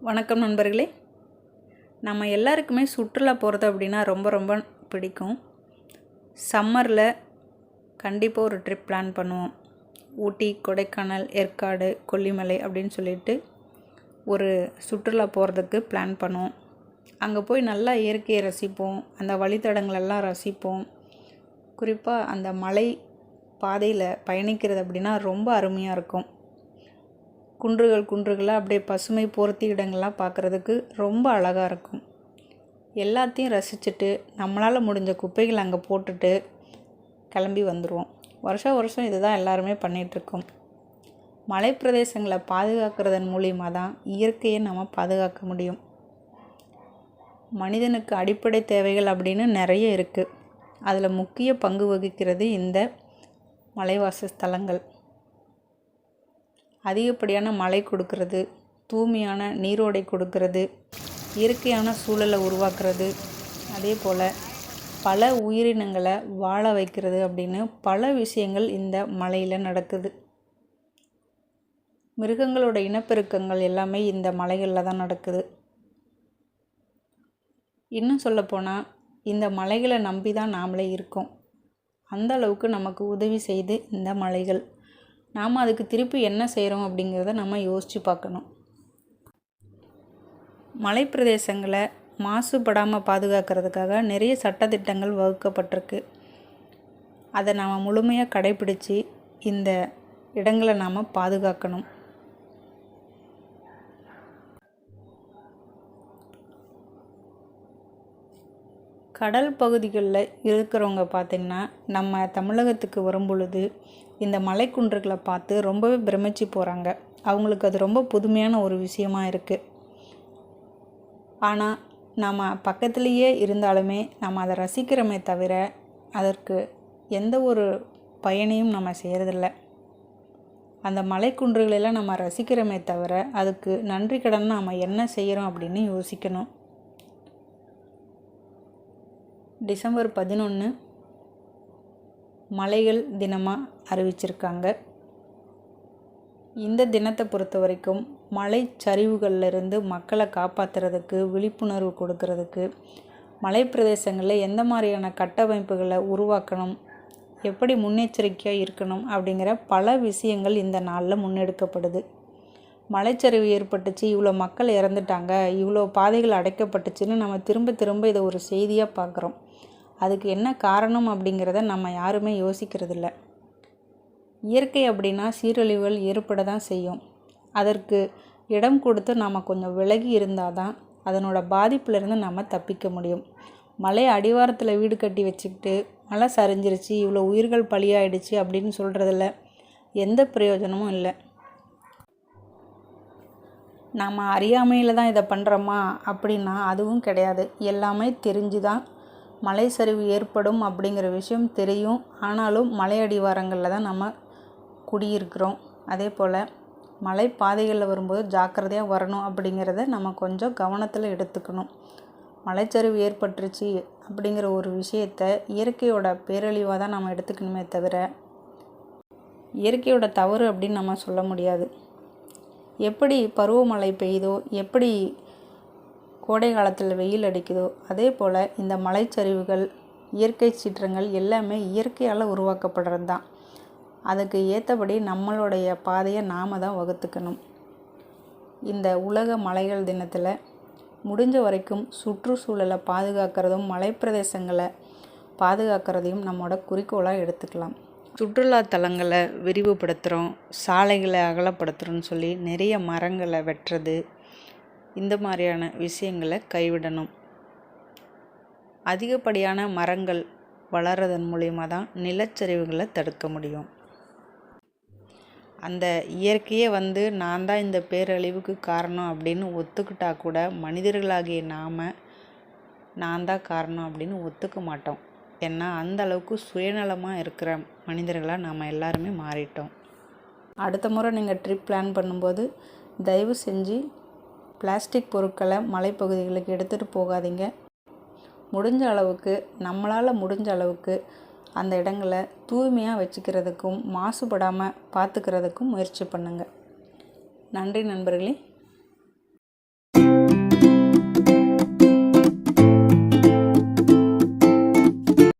வணக்கம் நண்பர்களே. நம்ம எல்லாருக்குமே சுற்றுலா போகிறது அப்படின்னா ரொம்ப ரொம்ப பிடிக்கும். சம்மரில் கண்டிப்பாக ஒரு ட்ரிப் பிளான் பண்ணுவோம். ஊட்டி கொடைக்கானல் ஏற்காடு கொல்லிமலை அப்படின்னு சொல்லிட்டு ஒரு சுற்றுலா போகிறதுக்கு பிளான் பண்ணுவோம். அங்கே போய் நல்லா இயற்கையை ரசிப்போம். அந்த வழித்தடங்களெல்லாம் ரசிப்போம். குறிப்பாக அந்த மலை பாதையில் பயணிக்கிறது அப்படின்னா ரொம்ப அருமையாக இருக்கும். குன்றுகள் குன்றுகளாக அப்படியே பசுமை பொருத்தி இடங்கள்லாம் பார்க்குறதுக்கு ரொம்ப அழகாக இருக்கும். எல்லாத்தையும் ரசிச்சுட்டு நம்மளால் முடிஞ்ச குப்பைகள் அங்கே போட்டுட்டு கிளம்பி வந்துடுவோம் வருஷம் வருஷம் இதுதான் எல்லாருமே பண்ணிகிட்ருக்கோம் மலைப்பிரதேசங்களை பாதுகாக்கிறதன் மூலியமாக தான் இயற்கையை நம்ம பாதுகாக்க முடியும். மனிதனுக்கு அடிப்படை தேவைகள் அப்படின்னு நிறைய இருக்குது அதில் முக்கிய பங்கு வகிக்கிறது இந்த மலைவாச ஸ்தலங்கள் அதிகப்படியான மழை கொடுக்கறது தூய்மையான நீரோடை கொடுக்கறது இயற்கையான சூழலை உருவாக்குறது. அதே போல் பல உயிரினங்களை வாழ வைக்கிறது அப்படின்னு பல விஷயங்கள் இந்த மலையில் நடக்குது. மிருகங்களோட இனப்பெருக்கங்கள் எல்லாமே இந்த மலைகளில் தான் நடக்குது. இன்னும் சொல்லப்போனால் இந்த மலைகளை நம்பி தான் நாமளே இருக்கோம். அந்த அளவுக்கு நமக்கு உதவி செய்து இந்த மலைகள். நாம் அதுக்கு திருப்பி என்ன செய்கிறோம் அப்படிங்கிறத நம்ம யோசித்து பார்க்கணும். மலைப்பிரதேசங்களை மாசுபடாமல் பாதுகாக்கிறதுக்காக நிறைய சட்டத்திட்டங்கள் வகுக்கப்பட்டிருக்கு. அதை நாம் முழுமையாக கடைபிடித்து இந்த இடங்களை நாம் பாதுகாக்கணும். கடல் பகுதிகளில் இருக்கிறவங்க பார்த்திங்கன்னா நம்ம தமிழகத்துக்கு வரும் பொழுது இந்த மலைக்குன்றுகளை பார்த்து ரொம்பவே பிரமிச்சு போகிறாங்க அவங்களுக்கு அது ரொம்ப புதுமையான ஒரு விஷயமா இருக்குது ஆனால் நம்ம பக்கத்துலேயே இருந்தாலுமே நம்ம அதை ரசிக்கிறோமே தவிர அதற்கு எந்த ஒரு பயனையும் நம்ம செய்கிறதில்ல அந்த மலைக்குன்றுகளெல்லாம் நம்ம ரசிக்கிறோமே தவிர அதுக்கு நன்றி கடன் நாம் என்ன செய்கிறோம் அப்படின்னு யோசிக்கணும். டிசம்பர் பதினொன்று மலைகள் தினமாக அறிவிச்சிருக்காங்க. இந்த தினத்தை பொறுத்த வரைக்கும் மலை சரிவுகள்லேருந்து மக்களை காப்பாற்றுறதுக்கு விழிப்புணர்வு கொடுக்கறதுக்கு மலை பிரதேசங்களில் எந்த மாதிரியான கட்டமைப்புகளை உருவாக்கணும் எப்படி முன்னெச்சரிக்கையாக இருக்கணும் அப்படிங்கிற பல விஷயங்கள் இந்த நாளில் முன்னெடுக்கப்படுது. மலைச்சரிவு ஏற்பட்டுச்சு இவ்வளோ மக்கள் இறந்துட்டாங்க இவ்வளோ பாதைகள் அடைக்கப்பட்டுச்சுன்னு நம்ம திரும்ப திரும்ப இதை ஒரு செய்தியாக பார்க்குறோம். அதுக்கு என்ன காரணம் அப்படிங்கிறத நம்ம யாருமே யோசிக்கிறதில்ல. இயற்கை அப்படின்னா சீரழிவுகள் ஏற்பட தான் செய்யும். அதற்கு இடம் கொடுத்து நாம் கொஞ்சம் விலகி இருந்தால் தான் அதனோட பாதிப்புலேருந்து நம்ம தப்பிக்க முடியும். மலை அடிவாரத்தில் வீடு கட்டி வச்சுக்கிட்டு மழை சரிஞ்சிருச்சு இவ்வளோ உயிர்கள் பலியாயிடுச்சு அப்படின்னு சொல்கிறதில்ல எந்த பிரயோஜனமும் இல்லை. நாம் அறியாமையில் தான் இதை பண்ணுறோமா அப்படின்னா அதுவும் கிடையாது. எல்லாமே தெரிஞ்சு தான் மலை சரிவு ஏற்படும் அப்படிங்கிற விஷயம் தெரியும். ஆனாலும் மலை அடிவாரங்களில் தான் நம்ம குடியிருக்கிறோம். அதே போல் மலை பாதைகளில் வரும்போது ஜாக்கிரதையாக வரணும் அப்படிங்கிறத நம்ம கொஞ்சம் கவனத்தில் எடுத்துக்கணும். மலைச்சரிவு ஏற்பட்டுருச்சு அப்படிங்கிற ஒரு விஷயத்த இயற்கையோட பேரழிவாக தான் நம்ம எடுத்துக்கணுமே தவிர இயற்கையோட தவறு அப்படின்னு நம்ம சொல்ல முடியாது. எப்படி பருவமழை பெய்யுதோ எப்படி கோடை காலத்தில் வெயில் அடிக்குதோ அதே போல் இந்த மலைச்சரிவுகள் இயற்கை சீற்றங்கள் எல்லாமே இயற்கையால் உருவாக்கப்படுறது தான் அதுக்கு ஏற்றபடி நம்மளுடைய பாதையை நாம் தான் வகுத்துக்கணும். இந்த உலக மலைகள் தினத்தில் முடிஞ்ச வரைக்கும் சுற்றுச்சூழலை பாதுகாக்கிறதும் மலைப்பிரதேசங்களை பாதுகாக்கிறதையும் நம்மளோட குறிக்கோளாக எடுத்துக்கலாம். சுற்றுலா தலங்களை விரிவுபடுத்துகிறோம் சாலைகளை அகலப்படுத்துகிறோன்னு சொல்லி நிறைய மரங்களை வெட்டுறது இந்த மாதிரியான விஷயங்களை கைவிடணும். அதிகப்படியான மரங்கள் வளர்கிறதன் மூலிமா தான் நிலச்சரிவுகளை தடுக்க முடியும். அந்த இயற்கையே வந்து நான் தான் இந்த பேரழிவுக்கு காரணம் அப்படின்னு ஒத்துக்கிட்டா கூட மனிதர்களாகிய நாம் நான் தான் காரணம் அப்படின்னு ஒத்துக்க மாட்டோம். ஏன்னா அந்த அளவுக்கு சுயநலமாக இருக்கிற மனிதர்களாக நாம் எல்லாருமே மாறிட்டோம். அடுத்த முறை நீங்கள் ட்ரிப் பிளான் பண்ணும்போது தயவு செஞ்சு பிளாஸ்டிக் பொருட்களை மலைப்பகுதிகளுக்கு எடுத்துகிட்டு போகாதீங்க. முடிஞ்ச அளவுக்கு நம்மளால் முடிஞ்ச அளவுக்கு அந்த இடங்களை தூய்மையாக வச்சுக்கிறதுக்கும் மாசுபடாமல் பார்த்துக்கிறதுக்கும் முயற்சி பண்ணுங்கள் நன்றி நண்பர்களே.